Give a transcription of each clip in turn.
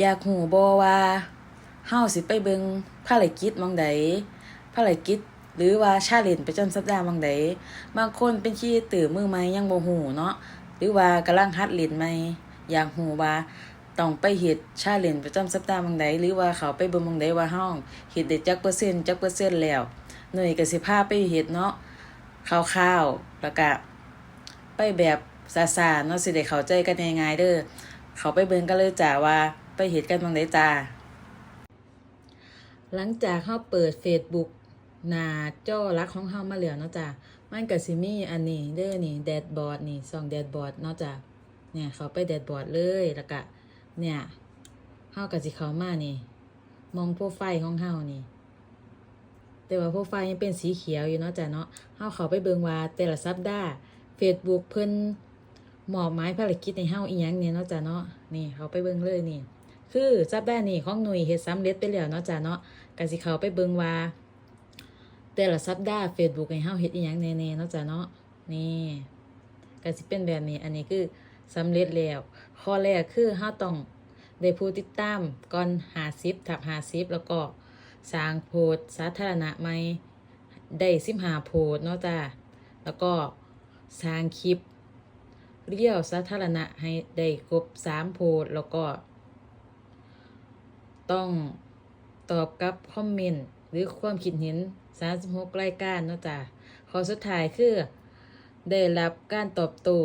อยากหูบ่ว่าเฮาสิไปเบิงภารกิจมองใดภารกิจหรือว่าชาเลนประจำสัปดาห์หมองใดบางคนเป็นขี้ตื่นมือใหม่ยังบ่ฮู้เนาะหรือว่ากำลังหัดเลนใหม่อยากฮู้ว่าต้องไปเฮ็ดชาเลนประจำสัปดาห์หมองใดหรือว่าเขาไปเบิ่งหมองใดว่าเฮาเฮ็ดได้จักเปอร์เซ็นต์จักเปอร์เซ็นต์แล้วหน่วยก็สิพาไปเฮ็ดเนาะคร่าวๆแล้วก็ไปแบบซาๆเนาะสิได้เข้าใจกันง่ายๆเด้อเขาไปเบิ่งกันเลยจ้าว่า ไปเฮ็ดกันตรงไหนจ้า หลังจากเฮาเปิด Facebook หน้าจอหลักของเฮามาแล้วเนาะจ้ามันก็สิมีอันนี้เด้อนี่แดดบอร์ดนี่ส่องแดดบอร์ดเนาะจ้าเนี่ยเขาไปแดดบอร์ดเลยแล้วก็เนี่ยเฮาก็สิเข้ามานี่ มองโปรไฟล์ของเฮานี่แต่ว่าโปรไฟล์ยังเป็นสีเขียวอยู่เนาะจ้ะเนาะเฮาเขาไปเบิงว่าแต่ละสัปดาห์ Facebook เพิ่นหมอบหมายภารกิจให้เฮาอีหยังเนี่ยเนาะจ้ะเนาะ นี่เขาไปเบิงเลยนี่ คือสัปดาห์นี้ของหน่ยเฮ็ดสำเร็จไปแล้วเนาะจ้ะเนาะก็สิเข้าไปเบิ่งว่า แต่ละสัปดาห์ Facebook ให้เฮาเฮ็ดอีหยังแน่ๆเนาะจ้ะเนาะนี่ก็สิเป็นแบบนี้ อันนี้คือสำเร็จแล้วข้อแรกคือเฮาต้องได้ผู้ติดตามก่อน50ทับ50แล้วก็สร้างโพสสาธารณะใหม่ได้15โพสเนาะจ้ะแล้วก็สร้างคลิป เรียวสาธารณะให้ได้ครบ3โพสแล้วก็ ต้องตอบกับคอมเมนต์หรือความคิดเห็น36รายการเนาะจ้ะข้อสุดท้ายคือ ได้รับการตอบโต้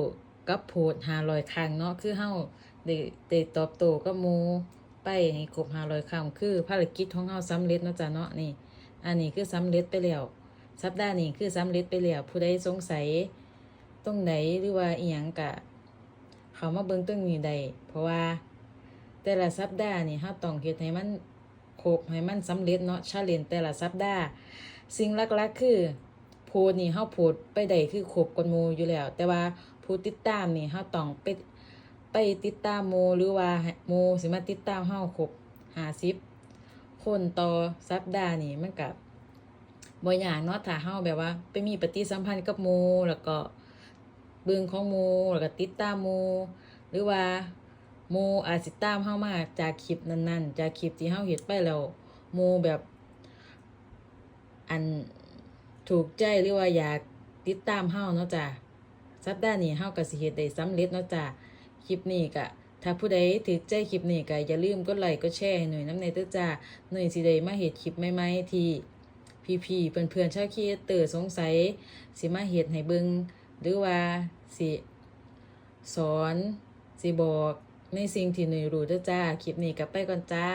กับโพสต์500ครั้งเนาะคือเฮาได้ได้ตอบโต้กับหมูไปให้ครบ500ครั้งคือภารกิจของเฮาสำเร็จเนาะจ้ะเนาะนี่ อันนี้คือสำเร็จไปแล้วสัปดาห์นี้คือสำเร็จไปแล้วผู้ใดสงสัยตรงไหนหรือว่าอีหยังกะ เขามาเบิ่งตรงนี้ได้เพราะว่า แต่ละสัปดาห์นี่เฮาต้องเฮ็ดให้มันครบให้มันสำเร็จเนาะชาเลนแต่ละสัปดาห์สิ่งหลักๆคือโพสนี่เฮาโพสไปได้คือครบกว่าหมู่อยู่แล้ว แต่ว่าผู้ติดตามนี่เฮาต้องไปไปติดตามหมู่หรือว่าให้หมู่สิมาติดตามเฮาครบ50คนต่อสัปดาห์นี่มันก็บ่ยากเนาะถ้าเฮาแบบว่า ไปมีปฏิสัมพันธ์กับหมู่แล้วก็เบิ่งของหมู่แล้วก็ติดตามหมู่หรือว่า โมอาจสิตามเฮามาจากคลิปนั้นๆ จากคลิปที่เฮาเฮ็ดไปแล้วโมแบบ อันถูกใจหรือว่าอยากติดตามเฮาเนาะจ้ะสัปดาห์นี้เฮาก็สิเฮ็ดได้สำเร็จเนาะจ้ะคลิปนี้ก็ถ้าผู้ใดถูกใจคลิปนี้ก็อย่าลืมกดไลค์กดแชร์หน่อยน้ำในเด้อจ้าหน่อยสิได้มาเฮ็ดคลิปใหม่ๆที่พี่ๆเพื่อนๆชาวคีเอเตอร์สงสัย สิมาเฮ็ดให้เบิงหรือว่าสิสอนสิบอก ในสิ่งที่หนูรู้ด้อจ้า คลิปนี้กลับไปก่อนจ้า